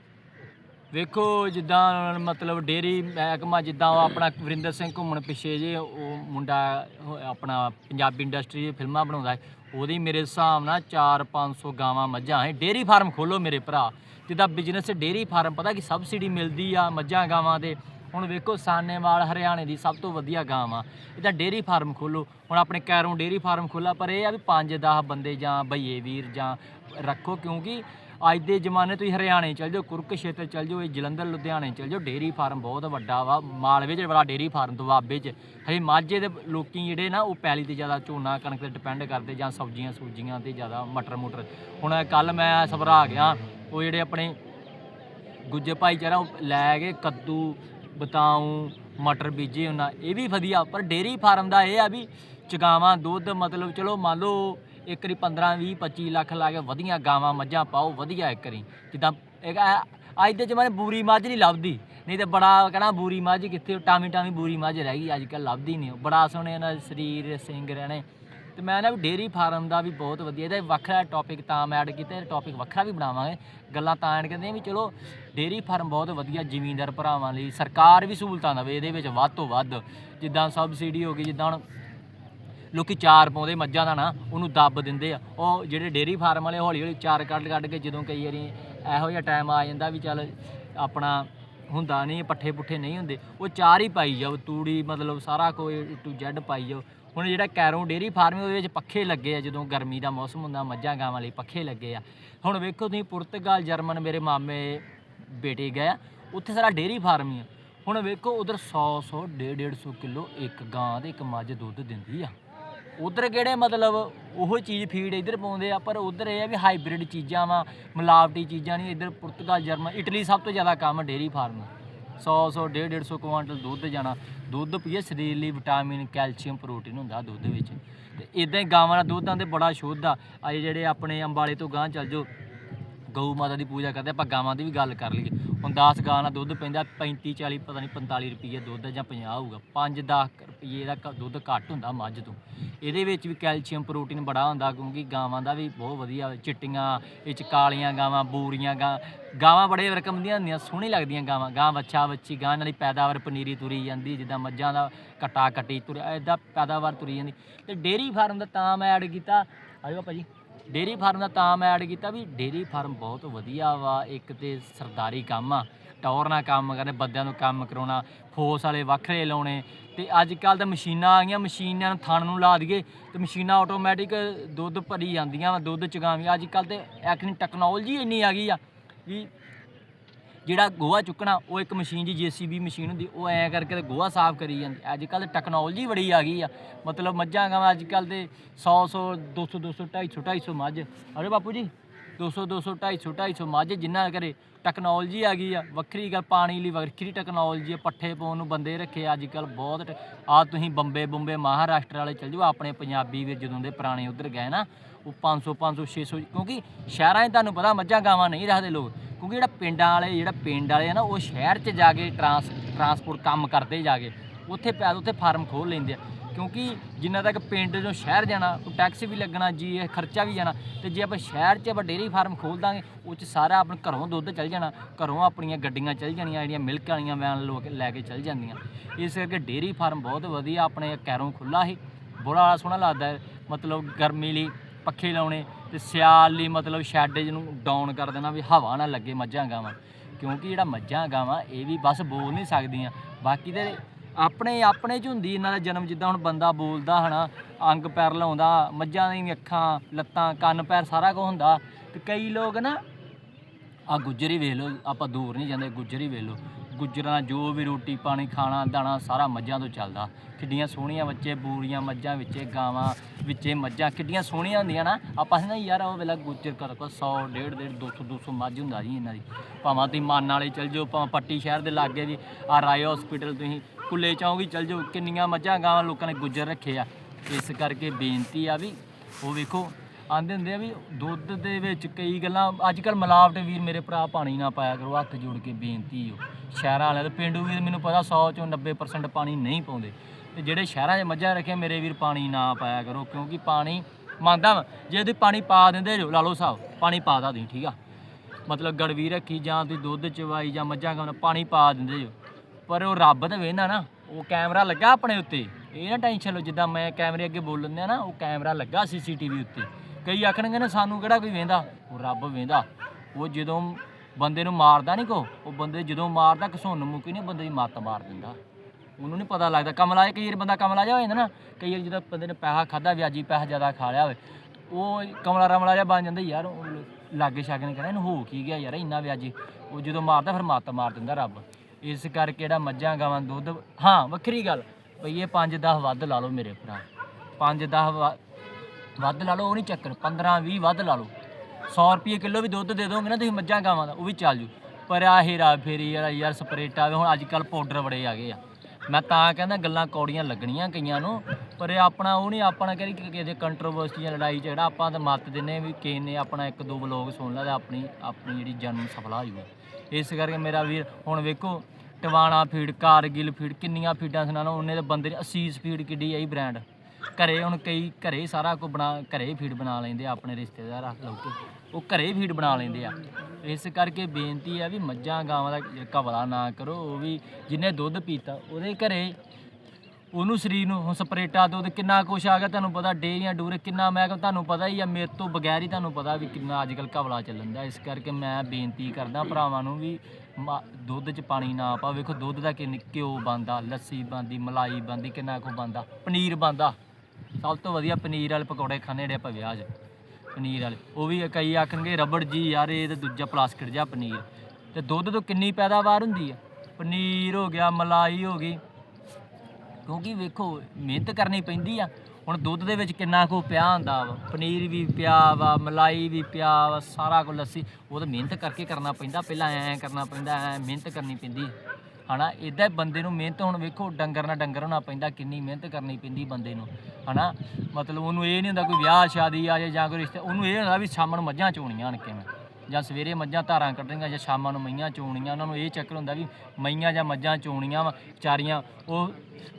ਵੇਖੋ ਜਿੱਦਾਂ ਮਤਲਬ ਡੇਰੀ ਮਹਿਕਮਾ ਜਿੱਦਾਂ ਉਹ ਆਪਣਾ ਵਰਿੰਦਰ ਸਿੰਘ ਘੁੰਮਣ ਪਿੱਛੇ ਜੇ, ਉਹ ਮੁੰਡਾ ਆਪਣਾ ਪੰਜਾਬੀ ਇੰਡਸਟਰੀ ਦੀ ਫਿਲਮਾਂ ਬਣਾਉਂਦਾ ਹੈ ਉਹਦੀ ਮੇਰੇ ਹਿਸਾਬ ਨਾਲ 4-500 ਗਾਵਾਂ ਮੱਝਾਂ ਹੈ ਡੇਰੀ ਫਾਰਮ ਖੋਲੋ ਮੇਰੇ ਭਰਾ, ਜਿੱਦਾਂ ਬਿਜ਼ਨਸ ਡੇਰੀ ਫਾਰਮ ਪਤਾ ਕਿ ਸਬਸਿਡੀ ਮਿਲਦੀ ਆ ਮੱਝਾਂ ਗਾਵਾਂ ਦੇ ਹੁਣ ਵੇਖੋ ਸਾਨੇਵਾਲ ਹਰਿਆਣੇ ਦੀ ਸਭ ਤੋਂ ਵਧੀਆ ਗਾਂ ਆ ਇਹਦਾ ਡੇਰੀ ਫਾਰਮ ਖੋਲੋ। ਹੁਣ ਆਪਣੇ ਕੈਰੋਂ ਡੇਰੀ ਫਾਰਮ ਖੋਲਾ ਪਰ ਇਹ ਆ ਵੀ 5-10 ਬੰਦੇ ਜਾਂ ਭਈਏ ਵੀਰ ਜਾਂ ਰੱਖੋ, ਕਿਉਂਕਿ ਅੱਜ ਦੇ ਜ਼ਮਾਨੇ ਤੁਸੀਂ ਹਰਿਆਣੇ ਚਲ ਜਾਓ ਕੁਰਕਸ਼ੇਤਰ ਚਲ ਜਾਓ, ਇਹ ਜਲੰਧਰ, ਲੁਧਿਆਣੇ ਚਲ ਜਾਓ, ਡੇਰੀ ਫਾਰਮ ਬਹੁਤ ਵੱਡਾ ਵਾ, ਮਾਲਵੇ 'ਚ ਬੜਾ ਡੇਰੀ ਫਾਰਮ, ਦੁਆਬੇ 'ਚ। ਹਜੇ ਮਾਝੇ ਦੇ ਲੋਕੀ ਜਿਹੜੇ ਨਾ, ਉਹ ਪੈਲੀ ਤੇ ਜ਼ਿਆਦਾ ਝੋਨਾ, ਕਣਕ ਤੇ ਡਿਪੈਂਡ ਕਰਦੇ, ਜਾਂ ਸਬਜ਼ੀਆਂ ਸੂਜੀਆਂ ਤੇ ਜ਼ਿਆਦਾ ਮਟਰ ਮੁਟਰ। ਹੁਣ ਕੱਲ ਮੈਂ ਸਭਰਾ ਗਿਆ, ਉਹ ਜਿਹੜੇ ਆਪਣੇ ਗੁੱਜੇ ਭਾਈਚਾਰਾ, ਉਹ ਲੈ ਕੇ ਕੱਦੂ, ਬਤਾਊ, ਮਟਰ ਬੀਜੇ ਉਹਨਾਂ, ਇਹ ਵੀ ਵਧੀਆ, ਪਰ ਡੇਰੀ ਫਾਰਮ ਦਾ ਇਹ ਆ ਵੀ ਚਗਾਵਾਂ ਦੁੱਧ, ਮਤਲਬ ਚਲੋ ਮੰਨ ਲਓ ਇੱਕ ਰੀ 15 20 25 ਲੱਖ ਲਾ ਕੇ ਵਧੀਆ ਗਾਵਾਂ, ਮੱਝਾਂ ਪਾਓ, ਵਧੀਆ ਇੱਕ ਰੀ। ਜਿੱਦਾਂ ਇੱਕ ਇਹ- ਅੱਜ ਦੇ ਜ਼ਮਾਨੇ ਬੂਰੀ ਮੱਝ ਨਹੀਂ ਲੱਭਦੀ। ਨਹੀਂ ਤੇ ਬੜਾ ਕਹਣਾ ਬੂਰੀ ਮੱਝ ਕਿੱਥੇ ਟਾਮੀ ਟਾਮੀ ਬੂਰੀ ਮੱਝ ਰਹਿ ਗਈ, ਅੱਜ ਕੱਲ ਲੱਭਦੀ ਨਹੀਂ ਉਹ। ਬੜਾ ਸੋਹਣੇ ਇਹਨਾਂ ਦੇ ਸਰੀਰ ਸਿੰਘ ਰਹਿਣੇ। ਤੇ ਮੈਂ ਨਾ ਵੀ ਡੇਰੀ ਫਾਰਮ ਦਾ ਵੀ ਬਹੁਤ ਵਧੀਆ, ਇਹਦਾ ਵੱਖਰਾ ਟੌਪਿਕ ਤਾਂ ਮੈਂ ਐਡ ਕੀਤਾ ਇਹ ਟੌਪਿਕ ਵੱਖਰਾ ਵੀ ਬਣਾਵਾਂਗੇ। ਗੱਲਾਂ ਤਾਂ ਐਡ ਕਰਦੇ ਆ ਵੀ ਚਲੋ ਡੇਰੀ ਫਾਰਮ ਬਹੁਤ ਵਧੀਆ, ਜ਼ਿਮੀਂਦਾਰ ਭਰਾਵਾਂ ਲਈ ਸਰਕਾਰ ਵੀ ਸਹੂਲਤਾਂ ਦੇਵੇ, ਇਹਦੇ ਵਿੱਚ ਵੱਧ ਤੋਂ ਵੱਧ। ਜਿੱਦਾਂ ਸਬਸਿਡੀ ਹੋ ਗਈ, ਜਿੱਦਾਂ ਹੁਣ ਲੋਕੀ ਚਾਰ ਪਾਉਂਦੇ, ਮੱਝਾਂ ਦਾ ਨਾ, ਉਹਨੂੰ ਦੱਬ ਦਿੰਦੇ ਆ। ਉਹ ਜਿਹੜੇ ਡੇਰੀ ਫਾਰਮ ਵਾਲੇ, ਹੌਲੀ ਹੌਲੀ ਚਾਰ ਕੱਢ ਕੱਢ ਕੇ ਜਦੋਂ ਕਈ ਵਾਰੀ ਇਹੋ ਜਿਹਾ ਟਾਈਮ ਆ ਜਾਂਦਾ ਵੀ ਚੱਲ ਆਪਣਾ ਹੁੰਦਾ ਨਹੀਂ, ਪੱਠੇ ਪੁੱਠੇ ਨਹੀਂ ਹੁੰਦੇ। ਉਹ ਚਾਰ ਹੀ ਪਾਈ ਜਾਓ, ਤੂੜੀ ਮਤਲਬ ਸਾਰਾ ਕੋਈ ਟੂ ਜ਼ੈਡ ਪਾਈ ਜਾਓ। ਹੁਣ ਜਿਹੜਾ ਕੈਰੋਂ ਡੇਰੀ ਫਾਰਮ ਉਹਦੇ ਵਿੱਚ ਪੱਖੇ ਲੱਗੇ ਆ, ਜਦੋਂ ਗਰਮੀ ਦਾ ਮੌਸਮ ਹੁੰਦਾ, ਮੱਝਾਂ ਗਾਵਾਂ ਲਈ ਪੱਖੇ ਲੱਗੇ ਆ। ਹੁਣ ਵੇਖੋ ਤੁਸੀਂ, ਪੁਰਤਗਾਲ, ਜਰਮਨ ਮੇਰੇ ਮਾਮੇ ਬੇਟੇ ਗਏ ਆ, ਉੱਥੇ ਸਾਰਾ ਡੇਰੀ ਫਾਰਮ ਹੀ ਆ। ਹੁਣ ਵੇਖੋ, ਉਧਰ 100 100 150 150 ਕਿਲੋ ਇੱਕ ਗਾਂ ਦੇ ਇੱਕ ਮੱਝ ਦੁੱਧ ਦਿੰਦੀ ਆ। ਉਧਰ ਕਿਹੜੇ ਮਤਲਬ ਉਹੋ ਚੀਜ਼ ਫੀਡ ਇੱਧਰ ਪਾਉਂਦੇ ਆ, ਪਰ ਉਧਰ ਇਹ ਆ ਵੀ ਹਾਈਬ੍ਰਿਡ ਚੀਜ਼ਾਂ ਵਾ, ਮਿਲਾਵਟੀ ਚੀਜ਼ਾਂ ਨਹੀਂ, ਇੱਧਰ ਪੁਰਤਗਾਲ, ਜਰਮਨ, ਇਟਲੀ ਸਭ ਤੋਂ ਜ਼ਿਆਦਾ ਕੰਮ ਡੇਰੀ ਫਾਰਮ 100 100 150 150 ਕੁਆਂਟਲ ਦੁੱਧ ਜਾਣਾ। ਦੁੱਧ ਪੀਏ ਸਰੀਰ ਲਈ ਵਿਟਾਮਿਨ ਕੈਲਸ਼ੀਅਮ ਪ੍ਰੋਟੀਨ ਹੁੰਦਾ ਦੁੱਧ ਵਿੱਚ। ਤੇ ਇਦਾਂ ਹੀ ਗਾਵਾਂ ਦਾ ਦੁੱਧਾਂ ਤੇ ਬੜਾ ਸ਼ੁੱਧ ਆ। ਅੱਜ ਜਿਹੜੇ ਆਪਣੇ ਅੰਬਾਲੇ ਤੋਂ ਗਾਂ ਚੱਲ ਜਾਓ ਗਊ ਮਾਤਾ ਦੀ ਪੂਜਾ ਕਰਦੇ ਆਪਾਂ ਗਾਵਾਂ ਦੀ ਵੀ ਗੱਲ ਕਰ ਲਈਏ। ਹੁਣ 10 ਗਾਂ ਦਾ ਦੁੱਧ ਪੈਂਦਾ 35 40 ਪਤਾ ਨਹੀਂ 45 ਰੁਪਏ ਦੁੱਧ ਜਾਂ 50 ਹੋਊਗਾ। 5 10 ਰੁਪਏ ਦਾ ਕ- ਦੁੱਧ ਘੱਟ ਹੁੰਦਾ ਮੱਝ ਤੋਂ। ਇਹਦੇ ਵਿੱਚ ਵੀ ਕੈਲਸ਼ੀਅਮ, ਪ੍ਰੋਟੀਨ ਬੜਾ ਹੁੰਦਾ ਕਿਉਂਕਿ ਗਾਵਾਂ ਦਾ ਵੀ ਬਹੁਤ ਵਧੀਆ, ਚਿੱਟੀਆਂ, ਇਹ ਚ ਕਾਲੀਆਂ ਗਾਵਾਂ, ਬੂਰੀਆਂ ਗਾਂ, ਗਾਵਾਂ ਬੜੇ ਰਕਮ ਦੀਆਂ ਹੁੰਦੀਆਂ ਸੋਹਣੀ ਲੱਗਦੀਆਂ ਗਾਵਾਂ। ਗਾਂ ਵੱਛਾ ਵੱਛੀ, ਗਾਂ ਨਾਲ ਹੀ ਪੈਦਾਵਾਰ ਪਨੀਰੀ ਤੁਰੀ ਜਾਂਦੀ, ਜਿੱਦਾਂ ਮੱਝਾਂ ਦਾ ਕਟਾ ਕਟੀ ਤੁਰਿਆ ਇਦਾਂ ਪੈਦਾਵਾਰ ਤੁਰੀ ਜਾਂਦੀ। ਤੇ ਡੇਰੀ ਫਾਰਮ ਦਾ ਤਾਂ ਮੈਂ ਐਡ ਕੀਤਾ। ਆਜੋ ਪਾਪਾ ਜੀ। ਡੇਰੀ ਫਾਰਮ ਦਾ ਤਾਂ ਮੈਂ ਐਡ ਕੀਤਾ ਵੀ ਡੇਰੀ ਫਾਰਮ ਬਹੁਤ ਵਧੀਆ ਵਾ, ਇੱਕ ਤੇ ਸਰਦਾਰੀ ਕੰਮ ਆ, ਟੌਰ ਨਾਲ ਕੰਮ ਕਰਨੇ, ਬੰਦਿਆਂ ਨੂੰ ਕੰਮ ਕਰਾਉਣਾ, ਫੋਸ ਵਾਲੇ ਵੱਖਰੇ ਲਾਉਣੇ, ਤੇ ਅੱਜ ਕੱਲ ਤਾਂ ਮਸ਼ੀਨਾਂ ਆ ਗਈਆਂ, ਮਸ਼ੀਨਾਂ ਨੂੰ ਥਣ ਨੂੰ ਲਾ ਦਈਏ, ਤੇ ਮਸ਼ੀਨਾਂ ਆਟੋਮੈਟਿਕ ਦੁੱਧ ਭਰੀ ਜਾਂਦੀਆਂ ਵਾ, ਦੁੱਧ ਚਗਾਵੀਆਂ ਅੱਜ ਕੱਲ ਤੇ ਐਕਨੀ ਟੈਕਨੋਲੋਜੀ ਇੰਨੀ ਆ ਗਈ ਆ, ਵੀ ਜਿਹੜਾ ਗੋਹਾ ਚੁੱਕਣਾ, ਉਹ ਇੱਕ ਮਸ਼ੀਨ ਜੀ ਜੀਸੀਬੀ ਮਸ਼ੀਨ ਹੁੰਦੀ, ਉਹ ਐ ਕਰਕੇ ਤੇ ਗੋਹਾ ਸਾਫ਼ ਕਰੀ ਜਾਂਦੀ। ਅੱਜ ਕੱਲ ਟੈਕਨੋਲੋਜੀ ਬੜੀ ਆ ਗਈ ਆ। ਮਤਲਬ ਮੱਝਾਂ ਗਾਵਾਂ ਅੱਜ ਕੱਲ ਦੇ 100 100 200 200 250 250 ਮੱਝ। ਅਰੇ ਬਾਪੂ ਜੀ 200 200 250 250 ਮੱਝ ਜਿੰਨਾ ਕਰੇ ਟੈਕਨੋਲੋਜੀ ਆ ਗਈ ਆ। ਵੱਖਰੀ ਗੱਲ, ਪਾਣੀ ਲਈ ਵੱਖਰੀ ਟੈਕਨੋਲੋਜੀ ਆ। ਪੱਠੇ ਪਾਉਣ ਨੂੰ ਬੰਦੇ ਰੱਖੇ ਅੱਜ ਕੱਲ ਬਹੁਤ ਆ ਤੁਸੀਂ ਬੰਬੇ ਬੰਬੇ, ਮਹਾਰਾਸ਼ਟਰ ਵਾਲੇ ਚਲ ਜਾਓ, ਆਪਣੇ ਪੰਜਾਬੀ ਵੀ ਜਦੋਂ ਦੇ ਪੁਰਾਣੇ ਉਧਰ ਗਏ ਨਾ, ਉਹ 500 500 600 ਕਿਉਂਕਿ ਸ਼ਹਿਰਾਂ 'ਚ ਤੁਹਾਨੂੰ ਪਤਾ ਮੱਝਾਂ ਗਾਵਾਂ ਨਹੀਂ ਰੱਖਦੇ ਲੋਕ। ਕਿਉਂਕਿ ਜਿਹੜਾ ਪਿੰਡਾਂ ਵਾਲੇ, ਜਿਹੜਾ ਪਿੰਡ ਵਾਲੇ ਆ ਨਾ, ਉਹ ਸ਼ਹਿਰ 'ਚ ਜਾ ਕੇ ਟਰਾਂਸ, ਟਰਾਂਸਪੋਰਟ ਕੰਮ ਕਰਦੇ ਜਾ ਕੇ ਉੱਥੇ ਪੈਦ ਉੱਥੇ ਫਾਰਮ ਖੋਲ ਲੈਂਦੇ ਆ। ਕਿਉਂਕਿ ਜਿੰਨਾ ਤੱਕ ਪਿੰਡ ਤੋਂ ਸ਼ਹਿਰ ਜਾਣਾ, ਉਹ ਟੈਕਸ ਵੀ ਲੱਗਣਾ, ਜੀ, ਇਹ ਖਰਚਾ ਵੀ ਜਾਣਾ, ਤੇ ਜੇ ਆਪਾਂ ਸ਼ਹਿਰ 'ਚ ਆਪਾਂ ਡੇਅਰੀ ਫਾਰਮ ਖੋਲ ਦਾਂਗੇ, ਉਹ 'ਚ ਸਾਰਾ ਆਪਣੇ ਘਰੋਂ ਦੁੱਧ ਚੱਲ ਜਾਣਾ, ਘਰੋਂ ਆਪਣੀਆਂ ਗੱਡੀਆਂ ਚੱਲ ਜਾਣੀਆਂ, ਜਿਹੜੀਆਂ ਮਿਲਕ ਵਾਲੀਆਂ ਵੈਨ ਲੋਕ ਲੈ ਕੇ ਚੱਲ ਜਾਂਦੀਆਂ। ਇਸ ਕਰਕੇ ਡੇਅਰੀ ਫਾਰਮ ਬਹੁਤ ਵਧੀਆ ਆਪਣੇ ਕੈਰੋਂ ਖੁੱਲਾ ਸੀ ਬੜਾ ਸੋਹਣਾ ਲੱਗਦਾ ਮਤਲਬ ਗਰਮੀ ਲਈ ਪੱਖੇ ਲਾਉਣੇ ਤੇ ਸਿਆਲ ਲਈ ਮਤਲਬ ਸ਼ੈੱਡ ਜਿਹਨੂੰ ਡਾਊਨ ਕਰ ਦੇਣਾ ਵੀ ਹਵਾ ਨਾ ਲੱਗੇ ਮੱਝਾਂ ਗਾਵਾਂ। ਕਿਉਂਕਿ ਜਿਹੜਾ ਮੱਝਾਂ ਗਾਵਾਂ, ਇਹ ਵੀ ਬਸ ਬੋਲ ਨਹੀਂ ਸਕਦੀਆਂ। ਬਾਕੀ ਤੇ ਆਪਣੇ ਆਪਣੇ ਚ ਹੁੰਦੀ ਇਹਨਾਂ ਦਾ ਜਨਮ, ਜਿੱਦਾਂ ਹੁਣ ਬੰਦਾ ਬੋਲਦਾ ਹਨਾ, ਅੰਗ ਪੈਰ ਲਾਉਂਦਾ, ਮੱਝਾਂ ਦੀਆਂ ਅੱਖਾਂ, ਲੱਤਾਂ, ਕੰਨ, ਪੈਰ ਸਾਰਾ ਕੁਝ ਹੁੰਦਾ। ਤੇ ਕਈ ਲੋਕ ਨਾ ਆ ਗੁੱਜਰ ਹੀ ਵੇਖ ਲਓ, ਆਪਾਂ ਦੂਰ ਨਹੀਂ ਜਾਂਦੇ, ਗੁੱਜਰ ਹੀ ਵੇਖ ਲਓ। ਗੁੱਜਰਾਂ ਜੋ ਵੀ ਰੋਟੀ ਪਾਣੀ, ਖਾਣਾ, ਦਾਣਾ ਸਾਰਾ ਮੱਝਾਂ ਤੋਂ ਚੱਲਦਾ। ਕਿੱਡੀਆਂ ਸੋਹਣੀਆਂ ਬੱਚੇ, ਬੂਰੀਆਂ ਮੱਝਾਂ ਵਿੱਚੇ, ਗਾਵਾਂ ਵਿੱਚੇ ਮੱਝਾਂ, ਕਿੱਡੀਆਂ ਸੋਹਣੀਆਂ ਹੁੰਦੀਆਂ ਨਾ। ਆਪਾਂ ਨਾ ਯਾਰ ਉਹ ਵੇਲਾ ਗੁੱਜਰ ਕਰ ਕੋ 100 150 200 200 ਮੱਝ ਹੁੰਦਾ ਜੀ ਇਹਨਾਂ ਦੀ। ਭਾਵੇਂ ਤੁਸੀਂ ਮਾਨ ਵਾਲੇ ਚੱਲ ਜਾਓ, ਭਾਵੇਂ ਪੱਟੀ ਸ਼ਹਿਰ ਦੇ ਲਾਗੇ ਵੀ ਆ ਰਾਏ ਹਸਪੀਟਲ ਤੁਸੀਂ ਕੁੱਲੇ ਚੌਂਕ ਹੀ ਚੱਲ ਜਾਓ, ਕਿੰਨੀਆਂ ਮੱਝਾਂ ਗਾਵਾਂ ਲੋਕਾਂ ਨੇ ਗੁੱਜਰ ਰੱਖੇ ਆ। ਇਸ ਕਰਕੇ ਬੇਨਤੀ ਆ ਵੀ ਉਹ ਵੇਖੋ, ਆਂਦੇ ਹੁੰਦੇ ਆ ਵੀ ਦੁੱਧ ਦੇ ਵਿੱਚ ਕਈ ਗੱਲਾਂ, ਅੱਜ ਕੱਲ ਮਿਲਾਵਟ ਵੀਰ ਮੇਰੇ ਭਰਾ ਪਾਣੀ ਨਾ ਪਾਇਆ ਕਰੋ, ਹੱਥ ਜੋੜ ਕੇ ਬੇਨਤੀ ਹੋ ਸ਼ਹਿਰਾਂ ਵਾਲਿਆਂ ਦੇ ਪਿੰਡੂ ਵੀਰ ਮੈਨੂੰ ਪਤਾ 100 ਚੋਂ 90% ਪਾਣੀ ਨਹੀਂ ਪਾਉਂਦੇ। ਤੇ ਜਿਹੜੇ ਸ਼ਹਿਰਾਂ 'ਚ ਮੱਝਾਂ ਰੱਖੇ ਮੇਰੇ ਵੀਰ ਪਾਣੀ ਨਾ ਪਾਇਆ ਕਰੋ ਕਿਉਂਕਿ ਪਾਣੀ ਮੰਨਦਾ ਵਾਂ, ਜੇ ਤੁਸੀਂ ਪਾਣੀ ਪਾ ਦਿੰਦੇ ਜੋ ਲਾ ਲਓ ਸਾਹਿਬ ਪਾਣੀ ਪਾ ਦਾ ਤੁਸੀਂ ਠੀਕ ਆ? ਮਤਲਬ ਗੜਵੀ ਰੱਖੀ ਜਾਂ ਤੁਸੀਂ ਦੁੱਧ ਚਵਾਈ ਜਾਂ ਮੱਝਾਂ ਗਾਵਾਂ ਪਾਣੀ ਪਾ ਦਿੰਦੇ ਜੋ। ਪਰ ਉਹ ਰੱਬ ਤਾਂ ਵੇਖਦਾ ਨਾ ਉਹ ਕੈਮਰਾ ਲੱਗਾ ਆਪਣੇ ਉੱਤੇ। ਇਹ ਨਾ ਟੈਨਸ਼ਨ ਲਓ ਜਿੱਦਾਂ ਮੈਂ ਕੈਮਰੇ ਅੱਗੇ ਬੋਲਣ ਆ ਨਾ ਉਹ ਕੈਮਰਾ ਲੱਗਾ ਸੀਸੀਟੀਵੀ ਉੱਤੇ। ਕਈ ਆਖਣਗੇ ਨਾ ਸਾਨੂੰ ਕਿਹੜਾ ਕੋਈ ਵੇਂਦਾ? ਉਹ ਰੱਬ ਵੇਂਦਾ। ਉਹ ਜਦੋਂ ਬੰਦੇ ਨੂੰ ਮਾਰਦਾ ਨਹੀਂ ਕੋ। ਉਹ ਬੰਦੇ ਜਦੋਂ ਮਾਰਦਾ ਘਸੁੰਨ ਮੁੱਕੀ ਨਹੀਂ ਬੰਦੇ ਦੀ ਮੱਤ ਮਾਰ ਦਿੰਦਾ। ਉਹਨੂੰ ਨਹੀਂ ਪਤਾ ਲੱਗਦਾ। ਕਮਲਾ ਕਈ ਵਾਰ ਬੰਦਾ ਕਮਲਾ ਜਿਹਾ ਹੋ ਜਾਂਦਾ ਨਾ, ਕਈ ਵਾਰ ਜਦੋਂ ਬੰਦੇ ਨੇ ਪੈਸਾ ਖਾਦਾ ਵਿਆਜੀ ਪੈਸਾ ਜ਼ਿਆਦਾ ਖਾ ਲਿਆ ਹੋਵੇ, ਉਹ ਕਮਲਾ ਰਮਲਾ ਜਿਹਾ ਬਣ ਜਾਂਦਾ ਯਾਰ, ਉਹ ਲਾਗੇ ਛਾਗੇ ਨੇ ਕਹਿੰਦਾ ਇਹਨੂੰ ਹੋ ਕੀ ਗਿਆ ਯਾਰ, ਇੰਨਾ ਵਿਆਜੀ। ਉਹ ਜਦੋਂ ਮਾਰਦਾ, ਫਿਰ ਮੱਤ ਮਾਰ ਦਿੰਦਾ ਰੱਬ। ਇਸ ਕਰਕੇ ਜਿਹੜਾ ਮੱਝਾਂ, ਗਾਵਾਂ, ਦੁੱਧ, ਹਾਂ, ਵੱਖਰੀ ਗੱਲ। ਭਈ ਇਹ 5-10 ਵੱਧ ਲਾ ਲਓ ਮੇਰੇ ਭਰਾ। 5-10 ਵੱਧ ਲਾ ਲਓ, ਉਹ ਨਹੀਂ ਚੱਕਰ। 15-20 ਵੱਧ ਲਾ ਲਓ। 100 ਰੁਪਏ ਕਿਲੋ ਵੀ ਦੁੱਧ ਦੇ ਦੋਗੇ ਨਾ, ਤੁਸੀਂ ਮੱਝਾਂ ਗਾਵਾਂ ਦਾ ਉਹ ਵੀ ਚੱਲ ਜੂ। ਪਰ ਆ ਹੀਰਾ ਫੇਰੀ ਯਾਰ ਯਾਰ ਸਪਰੇਟਾ ਵੀ, ਹੁਣ ਅੱਜ ਕੱਲ ਪਾਊਡਰ ਬੜੇ ਆ ਗਏ ਆ। ਮੈਂ ਤਾਂ ਕਹਿੰਦਾ ਗੱਲਾਂ ਕੌੜੀਆਂ ਲੱਗਣੀਆਂ ਕਈਆਂ ਨੂੰ, ਪਰ ਇਹ ਆਪਣਾ ਉਹ ਨਹੀਂ, ਆਪਣਾ ਕਹਿੰਦੀ ਕਿ ਕਿਸੇ ਦੇ ਕੰਟਰੋਵਰਸੀ ਜਾਂ ਲੜਾਈ ਝਗੜਾ, ਆਪਾਂ ਤਾਂ ਮੱਤ ਦਿੰਨੇ ਵੀ ਕਿਸੇ ਨੇ ਆਪਣਾ ਇੱਕ ਦੋ ਬਲੌਗ ਸੁਣ ਲਿਆ ਤੇ ਆਪਣੀ ਆਪਣੀ ਜਿਹੜੀ ਜਨਮ ਸਫਲਾ ਹੋ ਜੂਗਾ। ਇਸ ਕਰਕੇ ਮੇਰਾ ਵੀਰ, ਹੁਣ ਵੇਖੋ, ਟਵਾਣਾ ਫੀਡ, ਕਾਰਗਿਲ ਫੀਡ, ਕਿੰਨੀਆਂ ਫੀਡਾਂ ਸੁਣਾ ਉਹਨੇ ਤੇ ਬੰਦੇ ਨੇ ਅਸੀਸ ਫੀਡ ਕਿੱਡੀ ਆਈ ਬ੍ਰਾਂਡ ਘਰੇ ਹੁਣ ਕਈ ਘਰੇ ਹੀ ਸਾਰਾ ਕੁ ਬਣਾ, ਘਰੇ ਹੀ ਫੀਡ ਬਣਾ ਲੈਂਦੇ ਆ ਆਪਣੇ ਰਿਸ਼ਤੇਦਾਰ ਆ ਲੋਕ। ਉਹ ਘਰੇ ਹੀ ਫੀਡ ਬਣਾ ਲੈਂਦੇ ਆ। ਇਸ ਕਰਕੇ ਬੇਨਤੀ ਆ ਵੀ ਮੱਝਾਂ ਗਾਵਾਂ ਦਾ ਕਵਲਾ ਨਾ ਕਰੋ, ਉਹ ਵੀ ਜਿਹਨੇ ਦੁੱਧ ਪੀਤਾ ਉਹਦੇ ਘਰੇ। ਉਹਨੂੰ ਸਰੀਰ ਨੂੰ ਹੁਣ ਸਪਰੇਟਾ ਦੁੱਧ ਕਿੰਨਾ ਕੁਛ ਆ ਗਿਆ ਤੁਹਾਨੂੰ ਪਤਾ, ਡੇਰੀਆਂ ਡੂਰੇ ਕਿੰਨਾ ਮੈਂ ਕਿਹਾ ਤੁਹਾਨੂੰ ਪਤਾ ਹੀ ਆ, ਮੇਰੇ ਤੋਂ ਬਗੈਰ ਹੀ ਤੁਹਾਨੂੰ ਪਤਾ ਵੀ ਕਿੰਨਾ ਅੱਜ ਕੱਲ ਕਵਲਾ ਚੱਲਣ ਦਾ। ਇਸ ਕਰਕੇ ਮੈਂ ਬੇਨਤੀ ਕਰਦਾ ਭਰਾਵਾਂ ਨੂੰ ਵੀ ਮਾ- ਦੁੱਧ 'ਚ ਪਾਣੀ ਨਾ ਪਾਓ। ਵੇਖੋ ਦੁੱਧ ਦਾ ਕਿੰਨੀ, ਘਿਓ ਬੰਦਾ ਲੱਸੀ ਬੰਦੀ ਮਲਾਈ ਬੰਦੀ ਕਿੰਨਾ ਕੁ ਬੰਦਾ ਪਨੀਰ ਬੰਦਾ ਸਭ ਤੋਂ ਵਧੀਆ ਪਨੀਰ ਵਾਲੇ ਪਕੌੜੇ ਖਾਣੇ ਜਿਹੜੇ ਆਪਾਂ ਵਿਆਹ 'ਚ। ਪਨੀਰ ਵਾਲੇ। ਉਹ ਵੀ ਕਈ ਆਖਣਗੇ, ਰਬੜ ਜੀ ਯਾਰ, ਇਹ ਤਾਂ ਦੂਜਾ ਪਲਾਸਟਿਕ ਜਿਹਾ ਪਨੀਰ। ਤੇ ਦੁੱਧ ਤੋਂ ਕਿੰਨੀ ਪੈਦਾਵਾਰ ਹੁੰਦੀ ਆ? ਪਨੀਰ ਹੋ ਗਿਆ, ਮਲਾਈ ਹੋ ਗਈ। ਕਿਉਂਕਿ ਵੇਖੋ, ਮਿਹਨਤ ਕਰਨੀ ਪੈਂਦੀ ਆ। ਹੁਣ ਦੁੱਧ ਦੇ ਵਿੱਚ ਕਿੰਨਾ ਕੁ ਪਿਆ ਹੁੰਦਾ ਵਾ। ਪਨੀਰ ਵੀ ਪਿਆ ਵਾ, ਮਲਾਈ ਵੀ ਪਿਆ ਵਾ, ਸਾਰਾ ਕੁਝ ਲੱਸੀ। ਉਹ ਤਾਂ ਮਿਹਨਤ ਕਰਕੇ ਕਰਨਾ ਪੈਂਦਾ। ਪਹਿਲਾਂ ਐਂ ਕਰਨਾ ਪੈਂਦਾ, ਐਂ ਮਿਹਨਤ ਕਰਨੀ ਪੈਂਦੀ। ਹਨਾ ਇਦਾਂ ਬੰਦੇ ਨੂੰ ਮਿਹਨਤ ਹੁਣ ਵੇਖੋ, ਡੰਗਰ ਨਾਲ ਡੰਗਰ ਹੋਣਾ ਪੈਂਦਾ, ਕਿੰਨੀ ਮਿਹਨਤ ਕਰਨੀ ਪੈਂਦੀ ਬੰਦੇ ਨੂੰ, ਹਨਾ। ਮਤਲਬ ਉਹਨੂੰ ਇਹ ਨਹੀਂ ਹੁੰਦਾ ਕੋਈ ਵਿਆਹ, ਸ਼ਾਦੀ ਆ ਜਾਏ ਜਾਂ ਕੋਈ ਰਿਸ਼ਤਾ, ਉਹਨੂੰ ਇਹ ਹੁੰਦਾ ਵੀ ਸ਼ਾਮ ਮੱਝਾਂ ਚੋਣੀਆਂ ਆਣ ਕੇ ਮੈਂ ਜਾਂ ਸਵੇਰੇ ਮੱਝਾਂ ਧਾਰਾਂ ਕੱਢਣੀਆਂ ਜਾਂ ਸ਼ਾਮਾਂ ਨੂੰ ਮਈਆਂ ਚੋਣੀਆਂ, ਉਹਨਾਂ ਨੂੰ ਇਹ ਚੱਕਰ ਹੁੰਦਾ ਵੀ ਮਈਆਂ ਜਾਂ ਮੱਝਾਂ ਚੋਣੀਆਂ ਵਾ, ਚਾਰੀਆਂ, ਉਹ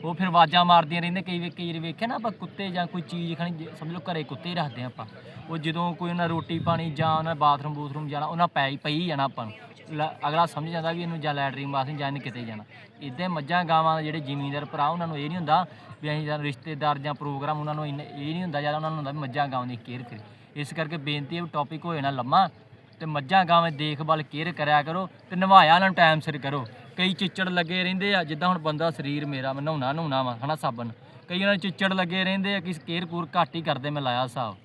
ਉਹ ਫਿਰ ਆਵਾਜ਼ਾਂ ਮਾਰਦੀਆਂ ਰਹਿੰਦੀਆਂ, ਕਈ ਵੇ ਕਈ ਵਾਰੀ ਵੇਖਿਆ ਨਾ ਆਪਾਂ ਕੁੱਤੇ ਜਾਂ ਕੋਈ ਚੀਜ਼ ਖਾਣੀ ਸਮਝ ਲਓ ਘਰੇ ਕੁੱਤੇ ਹੀ ਰੱਖਦੇ ਆ ਆਪਾਂ। ਉਹ ਜਦੋਂ ਕੋਈ ਉਹਨਾਂ ਰੋਟੀ ਪਾਣੀ ਜਾਂ ਉਹਨਾਂ ਬਾਥਰੂਮ ਬੂਥਰੂਮ ਜਾਣਾ, ਉਹਨਾਂ ਪੈ ਹੀ ਪਈ ਜਾਣਾ ਆਪਾਂ ਨੂੰ। ਲ- ਅਗਲਾ ਸਮਝ ਜਾਂਦਾ ਵੀ ਇਹਨੂੰ ਜਾਂ ਲੈਟਰੀਨ ਬਾਥਰੂਮ ਜਾਂ ਇਹਨੇ ਕਿਤੇ ਜਾਣਾ। ਇਦਾਂ ਮੱਝਾਂ ਗਾਵਾਂ ਦੇ ਜਿਹੜੇ ਜ਼ਿਮੀਂਦਾਰ ਭਰਾ, ਉਹਨਾਂ ਨੂੰ ਇਹ ਨਹੀਂ ਹੁੰਦਾ ਵੀ ਅਸੀਂ ਜਾਂ ਰਿਸ਼ਤੇਦਾਰ ਜਾਂ ਪ੍ਰੋਗਰਾਮ ਉਹਨਾਂ ਨੂੰ ਇੰਨੇ- ਇਹ ਨਹੀਂ ਹੁੰਦਾ ਜਾਂ ਉਹਨਾਂ ਨੂੰ ਹੁੰਦਾ ਵੀ ਮੱਝਾਂ ਗਾਵਾਂ ਦੀ ਕੇਅਰ ਕਰੀ ਇਸ ਕਰਕੇ ਬੇਨਤੀ ਹੈ ਵੀ ਟੌਪਿਕ ਹੋਏ ਨਾ ਲੰਮਾ। ਤੇ ਮੱਝਾਂ ਗਾਵਾਂ ਦੇਖਭਾਲ ਕੇਅਰ ਕਰਿਆ ਕਰੋ ਤੇ ਨਵਾਇਆ ਉਹਨਾਂ ਨੂੰ ਟਾਈਮ ਸਿਰ ਕਰੋ। ਕਈ ਚਿੱਚੜ ਲੱਗੇ ਰਹਿੰਦੇ ਆ, ਜਿੱਦਾਂ ਹੁਣ ਬੰਦਾ ਸਰੀਰ ਮੇਰਾ ਮੈਂ ਨਹਾਉਣਾ ਨਹਾਉਣਾ ਵਾ, ਹਨਾ ਸਾਬਣ। ਕਈਆਂ ਨੂੰ ਚਿੱਚੜ ਲੱਗੇ ਰਹਿੰਦੇ ਆ ਕਿ ਕੇਅਰ ਕੂਰ ਘੱਟ ਹੀ ਕਰਦੇ, ਮੈਂ ਲਾਇਆ ਹਿਸਾਬ।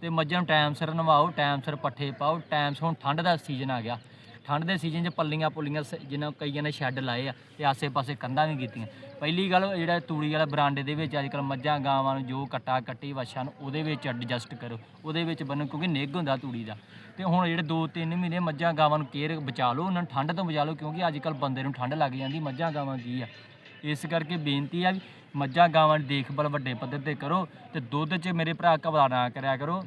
ਤੇ ਮੱਝਾਂ ਨੂੰ ਟਾਈਮ ਸਿਰ ਨਵਾਓ ਟਾਈਮ ਸਿਰ ਪੱਠੇ ਪਾਓ ਟਾਈਮ ਸਿਰ ਹੁਣ ਠੰਡ ਦਾ ਸੀਜ਼ਨ ਆ ਗਿਆ। ਠੰਡ ਦੇ ਸੀਜ਼ਨ 'ਚ ਪੱਲੀਆਂ ਪੁੱਲੀਆਂ ਸ- ਜਿਨ੍ਹਾਂ ਕਈਆਂ ਨੇ ਸ਼ੈੱਡ ਲਾਏ ਆ ਤੇ ਆਸੇ-ਪਾਸੇ ਕੰਧਾਂ ਵੀ ਕੀਤੀਆਂ। ਪਹਿਲੀ ਗੱਲ ਜਿਹੜਾ ਤੂੜੀ ਵਾਲਾ ਬਰਾਂਡੇ ਦੇ ਵਿੱਚ ਅੱਜਕੱਲ ਮੱਝਾਂ ਗਾਵਾਂ ਨੂੰ ਜੋ ਕੱਟਾ ਕੱਟੀ ਵਛਾਂ ਨੂੰ ਉਹਦੇ ਵਿੱਚ ਐਡਜਸਟ ਕਰੋ। ਉਹਦੇ ਵਿੱਚ ਬੰਨੋ ਕਿਉਂਕਿ ਨਿੱਘ ਹੁੰਦਾ ਤੂੜੀ ਦਾ। ਤੇ ਹੁਣ ਜਿਹੜੇ 2-3 ਮਹੀਨੇ ਮੱਝਾਂ ਗਾਵਾਂ ਨੂੰ ਕੇਅਰ ਬਚਾ ਲਓ, ਉਹਨਾਂ ਨੂੰ ਠੰਡ ਤੋਂ ਬਚਾ ਲਓ, ਕਿਉਂਕਿ ਅੱਜ ਅੱਜਕੱਲ ਬੰਦੇ ਨੂੰ ਠੰਡ ਲੱਗ ਜਾਂਦੀ, ਮੱਝਾਂ ਗਾਵਾਂ ਕੀ ਆ? ਇਸ ਕਰਕੇ ਬੇਨਤੀ ਆ ਵੀ ਮੱਝਾਂ ਗਾਵਾਂ ਦੀ ਦੇਖਭਾਲ ਵੱਡੇ ਪੱਧਰ ਤੇ ਕਰੋ ਤੇ ਦੁੱਧ 'ਚ ਮੇਰੇ ਭਰਾ ਘਬਰਾ ਨਾ ਕਰਿਆ ਕਰੋ,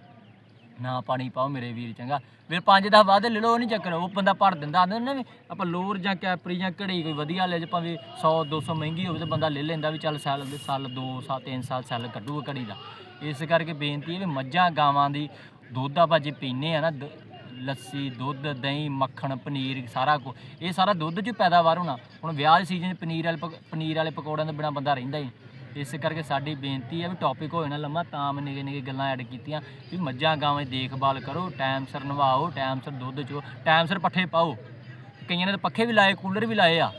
ਨਾ ਪਾਣੀ ਪਾਓ ਮੇਰੇ ਵੀਰ ਚੰਗਾ। ਫਿਰ ਪੰਜ ਦਸ ਬਾਅਦ ਲੈ ਲਓ, ਉਹ ਨਹੀਂ ਚੱਕਰ, ਉਹ ਬੰਦਾ ਭਰ ਦਿੰਦਾ, ਆਂਦੇ ਨਾ ਵੀ ਆਪਾਂ ਲੋਰ ਜਾਂ ਕੈਪਰੀ ਜਾਂ ਘੜੀ ਕੋਈ ਵਧੀਆ ਲੈ ਜੇ, ਭਾਵੇਂ 100 200 ਮਹਿੰਗੀ ਹੋਵੇ ਤਾਂ ਬੰਦਾ ਲੈ ਲੈਂਦਾ ਵੀ ਚੱਲ ਸਾਲ ਦੇ ਸਾਲ 2 ਸਾਲ 3 ਸਾਲ ਸਾਲ ਕੱਢੂਗਾ ਘੜੀ ਦਾ। ਇਸ ਕਰਕੇ ਬੇਨਤੀ ਹੈ ਵੀ ਮੱਝਾਂ ਗਾਵਾਂ ਦੀ ਦੁੱਧ ਆਪਾਂ ਜੇ ਪੀਨੇ ਆ ਨਾ, ਦ- ਲੱਸੀ, ਦੁੱਧ, ਦਹੀਂ, ਮੱਖਣ, ਪਨੀਰ ਸਾਰਾ ਕੁ, ਇਹ ਸਾਰਾ ਦੁੱਧ 'ਚ ਪੈਦਾਵਾਰ ਹੋਣਾ। ਹੁਣ ਵਿਆਹ ਦੇ ਸੀਜ਼ਨ 'ਚ ਪਨੀਰ ਵਾਲੇ ਪਕ- ਪਨੀਰ ਵਾਲੇ ਪਕੌੜਿਆਂ ਤੋਂ ਬਿਨਾ ਬੰਦਾ ਰਹਿੰਦਾ ਹੀ ਨਹੀਂ। ਇਸ ਕਰਕੇ ਸਾਡੀ ਬੇਨਤੀ ਹੈ ਵੀ ਟੌਪਿਕ ਹੋਏ ਨਾ ਲੰਮਾ, ਤਾਂ ਮੈਂ ਨਿੱਕੇ ਨਿੱਕੇ ਗੱਲਾਂ ਐਡ ਕੀਤੀਆਂ। ਵੀ ਮੱਝਾਂ, ਗਾਵਾਂ ਦੀ ਦੇਖਭਾਲ ਕਰੋ ਟਾਈਮ ਸਿਰ ਨਵਾਓ ਟਾਈਮ ਸਿਰ ਦੁੱਧ ਚੋ ਟਾਈਮ ਸਿਰ ਪੱਠੇ ਪਾਓ। ਕਈਆਂ ਨੇ ਤਾਂ ਪੱਖੇ ਵੀ ਲਾਏ, ਕੂਲਰ ਵੀ ਲਾਏ ਆ।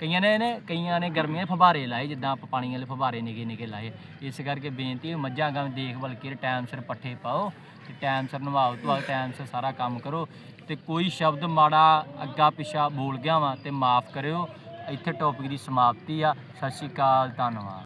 ਕਈਆਂ ਨੇ ਨੇ ਕਈਆਂ ਨੇ ਗਰਮੀਆਂ 'ਚ ਫੁਬਾਰੇ ਲਾਏ, ਜਿੱਦਾਂ ਆਪਾਂ ਪਾਣੀ ਵਾਲੇ ਫੁਬਾਰੇ ਨਿੱਕੇ ਨਿੱਕੇ ਲਾਏ। ਇਸ ਕਰਕੇ ਬੇਨਤੀ ਹੈ ਮੱਝਾਂ, ਗਾਵਾਂ ਦੇਖਭਾਲ ਕੇ ਟਾਈਮ ਸਿਰ ਪੱਠੇ ਪਾਓ। ਤੇ ਟਾਈਮ ਸਿਰ ਨਿਭਾਓ, ਤੋਂ ਟਾਈਮ ਸਿਰ ਸਾਰਾ ਕੰਮ ਕਰੋ। ਤੇ ਕੋਈ ਸ਼ਬਦ ਮਾੜਾ ਅੱਗਾ ਪਿਛਾ ਬੋਲ ਗਿਆ ਵਾਂ ਤੇ ਮਾਫ ਕਰਿਓ। ਇੱਥੇ ਟੌਪਿਕ ਦੀ ਸਮਾਪਤੀ ਆ। ਸਤਿ ਸ਼੍ਰੀ ਅਕਾਲ, ਧੰਨਵਾਦ।